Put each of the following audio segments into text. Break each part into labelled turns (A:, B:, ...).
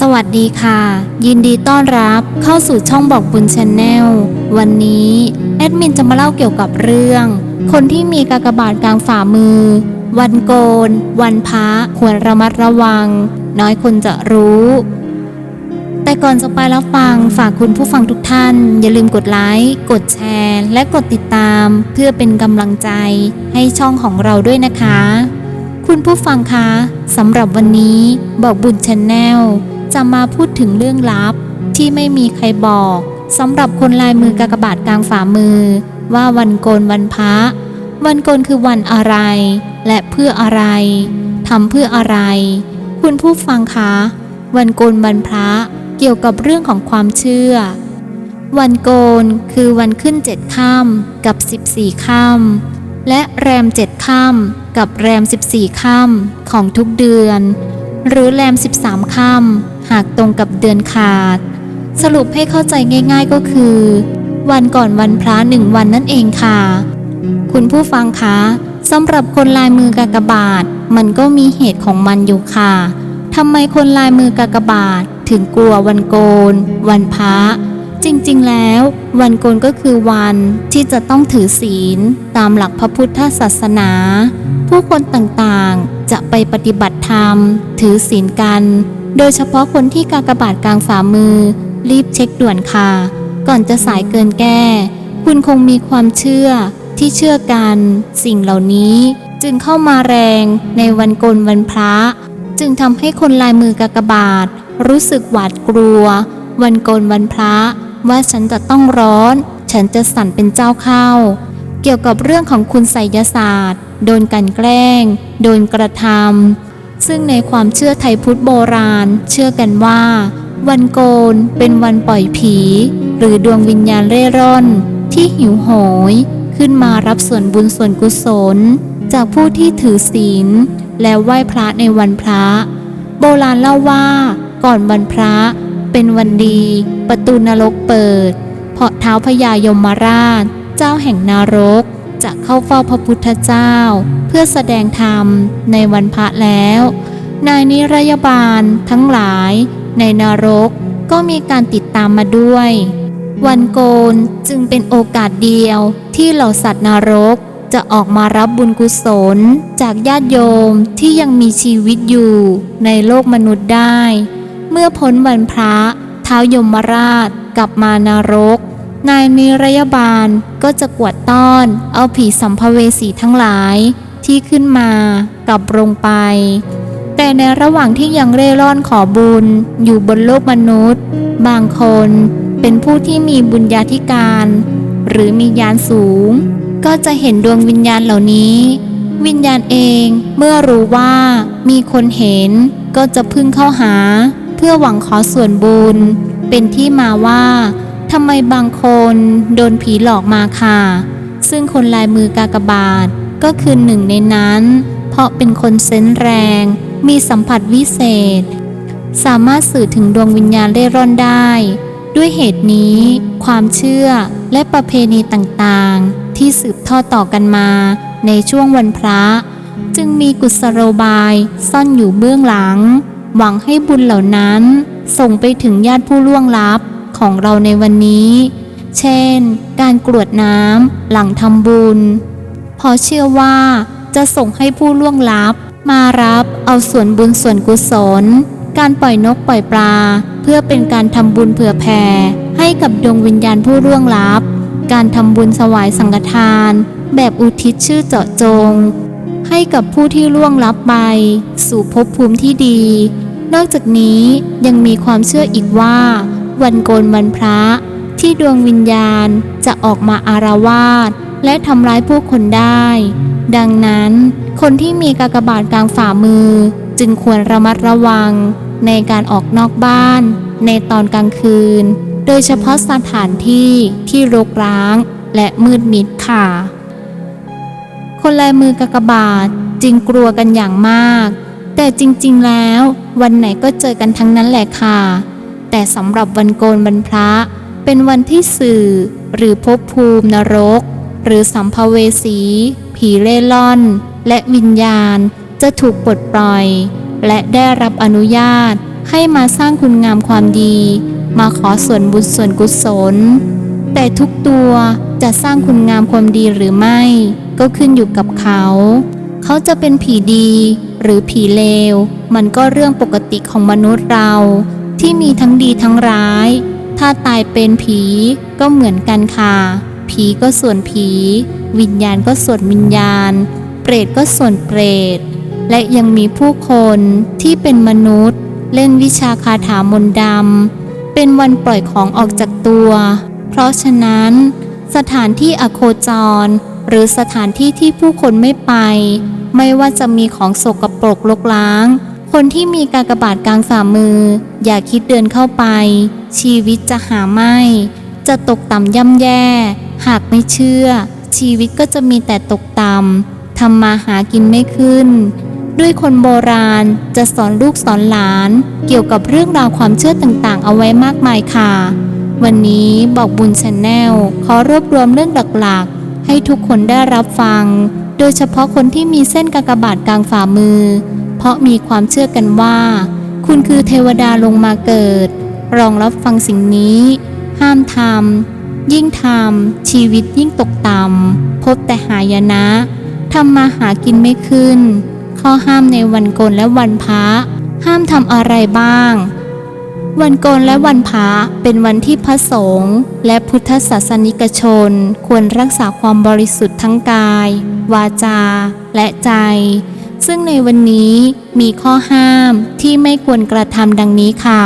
A: สวัสดีค่ะ ยินดีต้อนรับเข้าสู่ช่องบอกบุญชาแนลวันนี้แอดมินจะมาเล่าเกี่ยวกับเรื่อง คนที่มีกากบาทกลางฝ่ามือ วันโกน วันพระควรระมัดระวัง น้อยคนจะรู้ แต่ก่อนจะไปรับฟังฝากคุณผู้ฟังทุกท่าน อย่าลืมกดไลค์กดแชร์ และกดติดตาม เพื่อเป็นกำลังใจให้ช่องของเราด้วยนะคะ คุณผู้ฟังคะสำหรับวันนี้บอกบุญชาแนล จะมาพูดถึงเรื่องลับ ที่ไม่มีใครบอกสำหรับคนลายมือกากบาทกลางฝ่ามือ ว่าวันโกนวันพระ วันโกนคือวันอะไร และเพื่ออะไรทำเพื่ออะไร คุณผู้ฟังคะ วันโกนวันพระเกี่ยวกับเรื่องของความเชื่อ วันโกนคือวันขึ้นเจ็ดค่ำกับ14ค่ำและแรมเจ็ดค่ำกับแรม14ค่ำของทุกเดือน หรือแรม13ค่ำ หากตรงกับเดือนขาด สรุปให้เข้าใจง่าย ๆก็คือ วันก่อนวันพระหนึ่งวันนั่นเองค่ะ คุณผู้ฟังคะสำหรับคนลายมือกากบาท มันก็มีเหตุของมันอยู่ค่ะทำไมคนลายมือกากบาท ถึงกลัววันโกน วันพระจริงๆ แล้ว วันโกนก็คือวันที่จะต้องถือศีล ตามหลักพระพุทธศาสนา ผู้คนต่างๆ จะไปปฏิบัติธรรม ถือศีลกัน โดยเฉพาะคนที่กากบาทกลางฝ่ามือ รีบเช็คด่วนค่ะ ก่อนจะสายเกินแก้ คุณคงมีความเชื่อที่เชื่อกันสิ่งเหล่านี้ จึงเข้ามาแรงในวันโกนวันพระ จึงทำให้คนลายมือกากบาทรู้สึกหวาดกลัว วันโกนวันพระ ว่าฉันจะต้องร้อน ฉันจะสั่นเป็นเจ้าเข้า เกี่ยวกับเรื่องของคุณไสยศาสตร์ โดนกันแกล้ง โดนกระทำ ซึ่งในความเชื่อไทยพุทธโบราณ เชื่อกันว่า วันโกนเป็นวันปล่อยผี หรือดวงวิญญาณเร่ร่อน ที่หิวโหย ขึ้นมารับส่วนบุญส่วนกุศล จากผู้ที่ถือศีล และไหว้พระในวันพระ โบราณเล่าว่า ก่อนวันพระ เป็นวันดี ประตูนรกเปิด เพราะเท้าพญายมราช เจ้าแห่งนรก จะเข้าเฝ้าพระพุทธเจ้า เพื่อแสดงธรรมในวันพระแล้ว นายนิรยาบาลทั้งหลายในนรกก็มีการติดตามมาด้วย วันโกนจึงเป็นโอกาสเดียวที่เหล่าสัตว์นรกจะออกมารับบุญกุศล จากญาติโยมที่ยังมีชีวิตอยู่ในโลกมนุษย์ได้ เมื่อพ้นวันพระเท้ายมราชกลับมานรก นายนิรยาบาลก็จะกวดต้อน เอาผีสัมภเวสีทั้งหลายที่ขึ้นมากลับลงไป แต่ในระหว่างที่ยังเร่ร่อนขอบุญอยู่บนโลกมนุษย์ บางคนเป็นผู้ที่มีบุญญาธิการ หรือมียานสูง ก็จะเห็นดวงวิญญาณเหล่านี้ วิญญาณเองเมื่อรู้ว่ามีคนเห็นก็จะพึ่งเข้าหา เพื่อหวังขอส่วนบุญ เป็นที่มาว่า ทำไมบางคนโดนผีหลอกมาค่ะ ซึ่งคนลายมือกากบาทก็คือหนึ่งในนั้น เพราะเป็นคนเซนส์แรง มีสัมผัสวิเศษ สามารถสื่อถึงดวงวิญญาณเร่ร่อนได้ ด้วยเหตุนี้ ความเชื่อและประเพณีต่างๆ ที่สืบทอดต่อกันมาในช่วงวันพระ จึงมีกุศโลบายซ่อนอยู่เบื้องหลัง หวังให้บุญเหล่านั้นส่งไปถึงญาติผู้ล่วงลับ ของเราในวันนี้ เช่น การกรวดน้ำหลังทำบุญเพอเชื่อว่าจะส่งให้ผู้ล่วงลับ มารับเอาส่วนบุญส่วนกุศล การปล่อยนกปล่อยปลา เพื่อเป็นการทำบุญเผื่อแผ่ ให้กับดวงวิญญาณผู้ล่วงลับ การทำบุญสวายสังฆทาน แบบอุทิศชื่อเจาะจง ให้กับผู้ที่ล่วงลับไป สู่ภพภูมิที่ดี นอกจากนี้ยังมีความเชื่ออีกว่า วันโกนวันพระ ที่ดวงวิญญาณจะออกมาอารวาสและทำร้ายผู้คนได้ ดังนั้นคนที่มีกากบาทกลางฝ่ามือ จึงควรระมัดระวัง ในการออกนอกบ้าน ในตอนกลางคืน โดยเฉพาะสถานที่ที่รกร้าง และมืดมิดค่ะ คนลายมือกากบาทจึงกลัวกันอย่างมาก แต่จริงๆแล้ว วันไหนก็เจอกันทั้งนั้นแหละค่ะ แต่สำหรับวันโกนวันพระ เป็นวันที่สื่อ หรือภพภูมินรก หรือสัมภเวสี ผีเล่ร่อน และวิญญาณจะถูกปลดปล่อย และได้รับอนุญาตให้มาสร้างคุณงามความดี มาขอส่วนบุญส่วนกุศล แต่ทุกตัวจะสร้างคุณงามความดีหรือไม่ ก็ขึ้นอยู่กับเขา เขาจะเป็นผีดี หรือผีเลว มันก็เรื่องปกติของมนุษย์เรา ที่มีทั้งดีทั้งร้าย ถ้าตายเป็นผีก็เหมือนกันค่ะ ผีก็ส่วนผี วิญญาณก็ส่วนวิญญาณ เปรตก็ส่วนเปรต และยังมีผู้คนที่เป็นมนุษย์ เล่นวิชาคาถามนต์ดำ เป็นวันปล่อยของออกจากตัว เพราะฉะนั้น สถานที่อโคจร หรือสถานที่ที่ผู้คนไม่ไป ไม่ว่าจะมีของสกปรกลกล้าง คนที่มีกากบาทกลางฝ่ามือ อย่าคิดเดินเข้าไป ชีวิตจะหาไม่ จะตกต่ำย่ำแย่ หากไม่เชื่อ ชีวิตก็จะมีแต่ตกต่ำทำมาหากินไม่ขึ้น ด้วยคนโบราณจะสอนลูกสอนหลาน เกี่ยวกับเรื่องราวความเชื่อต่างๆ เอาไว้มากมายค่ะ วันนี้บอกบุญชนแนลขอรวบรวมเรื่องหลักๆ ให้ทุกคนได้รับฟัง โดยเฉพาะคนที่มีเส้นกากบาทกลางฝ่ามือ เพราะมีความเชื่อกันว่า คุณคือเทวดาลงมาเกิด รองรับฟังสิ่งนี้ ห้ามทำยิ่งทำชีวิตยิ่งตกต่ำพบแต่หายนะทำมาหากินไม่ขึ้น ข้อห้ามในวันโกนและวันพระห้ามทำอะไรบ้าง วันโกนและวันพระเป็นวันที่พระสงฆ์และพุทธศาสนิกชน ควรรักษาความบริสุทธิ์ทั้งกาย วาจา และใจ ซึ่งในวันนี้มีข้อห้ามที่ไม่ควรกระทำดังนี้ค่ะ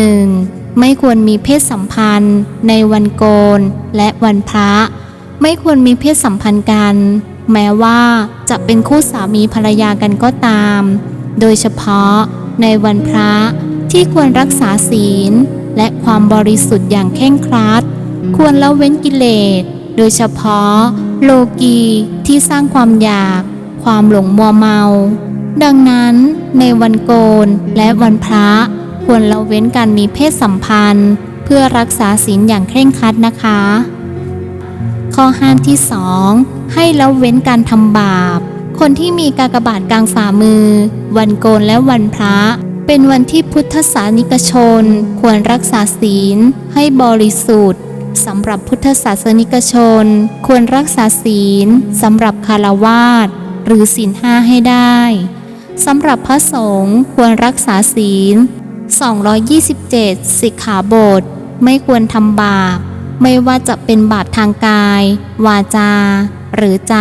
A: 1. ไม่ควรมีเพศสัมพันธ์ ในวันโกนและวันพระ ไม่ควรมีเพศสัมพันธ์กัน แม้ว่าจะเป็นคู่สามีภรรยากันก็ตาม โดยเฉพาะในวันพระที่ควรรักษาศีล และความบริสุทธิ์อย่างเคร่งครัด ควรละเว้นกิเลส โดยเฉพาะ โลกีที่สร้างความอยาก ความหลงมัวเมา ดังนั้นในวันโกนและวันพระควรละเว้นการมีเพศสัมพันธ์ เพื่อรักษาศีลอย่างเคร่งครัดนะคะ ข้อห้ามที่สองให้ละเว้นการทำบาป คนที่มีกากบาทกลางฝ่ามือ วันโกนและวันพระเป็นวันที่พุทธศาสนิกชน ควรรักษาศีลให้บริสุทธิ์สำหรับพุทธศาสนิกชน ควรรักษาศีลสำหรับคารวาส หรือศีลห้าให้ได้สำหรับพระสงฆ์ควรรักษาศีล 227 สิกขาบท ไม่ควรทำบาป ไม่ว่าจะเป็นบาปทางกาย วาจา หรือใจ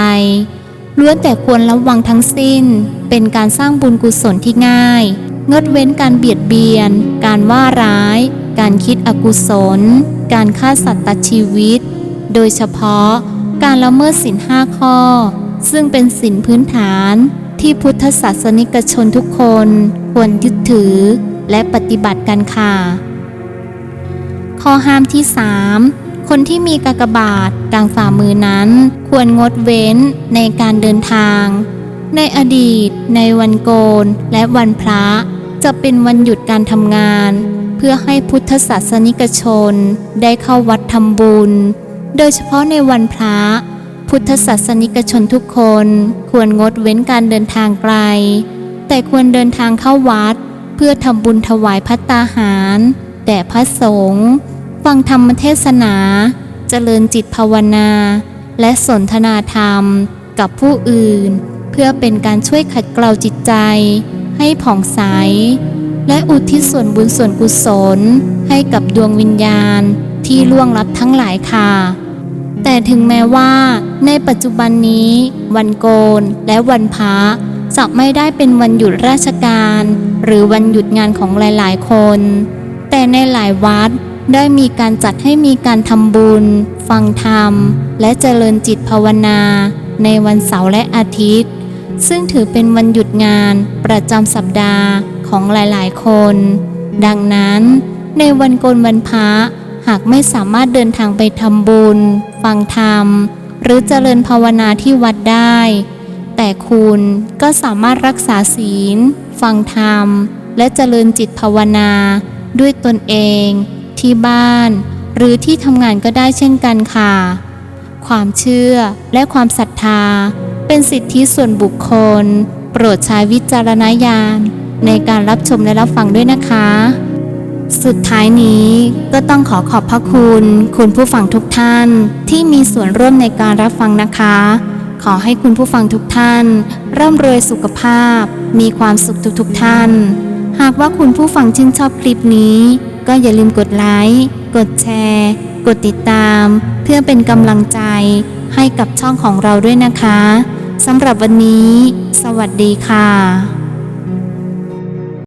A: ล้วนแต่ควรระวังทั้งสิ้น เป็นการสร้างบุญกุศลที่ง่าย งดเว้นการเบียดเบียน การว่าร้าย การคิดอกุศล การฆ่าสัตว์ตัดชีวิต โดยเฉพาะการละเมิดศีลห้าข้อ ซึ่งเป็นศีลพื้นฐานที่พุทธศาสนิกชนทุกคนควรยึดถือและปฏิบัติกันค่ะ ข้อห้ามที่ 3 คนที่มีกากบาทกลางฝ่ามือนั้น ควรงดเว้นในการเดินทาง ในอดีต ในวันโกน และวันพระ จะเป็นวันหยุดการทำงาน เพื่อให้พุทธศาสนิกชนได้เข้าวัดทำบุญ โดยเฉพาะในวันพระ พุทธศาสนิกชนทุกคนควรงดเว้นการเดินทางไกล แต่ควรเดินทางเข้าวัด เพื่อทำบุญถวายพัตตาหารแด่พระสงฆ์ฟังธรรมเทศนา เจริญจิตภาวนา และสนทนาธรรมกับผู้อื่น เพื่อเป็นการช่วยขัดเกลาจิตใจ ให้ผ่องใส และอุทิศส่วนบุญส่วนกุศล ให้กับดวงวิญญาณที่ล่วงลับทั้งหลายค่ะ แต่ถึงแม้ว่า ในปัจจุบันนี้ วันโกนและวันพระจะไม่ได้เป็นวันหยุดราชการ หรือวันหยุดงานของหลายๆ คน แต่ในหลายวัดได้มีการจัดให้มีการทำบุญ ฟังธรรม และเจริญจิตภาวนา ในวันเสาร์และอาทิตย์ ซึ่งถือเป็นวันหยุดงานประจำสัปดาห์ของหลายๆ คน ดังนั้น ในวันโกนวันพระหากไม่สามารถเดินทางไปทำบุญ ฟังธรรม หรือเจริญภาวนาที่วัดได้ แต่คุณก็สามารถรักษาศีล ฟังธรรม และเจริญจิตภาวนาด้วยตนเอง ที่บ้าน หรือที่ทำงานก็ได้เช่นกันค่ะ ความเชื่อและความศรัทธา เป็นสิทธิส่วนบุคคล โปรดใช้วิจารณญาณในการรับชมและรับฟังด้วยนะคะ สุดท้ายนี้ก็ต้องขอขอบพระคุณ คุณผู้ฟังทุกท่านที่มีส่วนร่วมในการรับฟังนะคะ ขอให้คุณผู้ฟังทุกท่าน ร่ำรวยสุขภาพ มีความสุขทุกๆท่าน หากว่าคุณผู้ฟังชื่นชอบคลิปนี้ ก็อย่าลืมกดไลค์กดแชร์ กดติดตาม เพื่อเป็นกำลังใจให้กับช่องของเราด้วยนะคะสำหรับวันนี้ สวัสดีค่ะ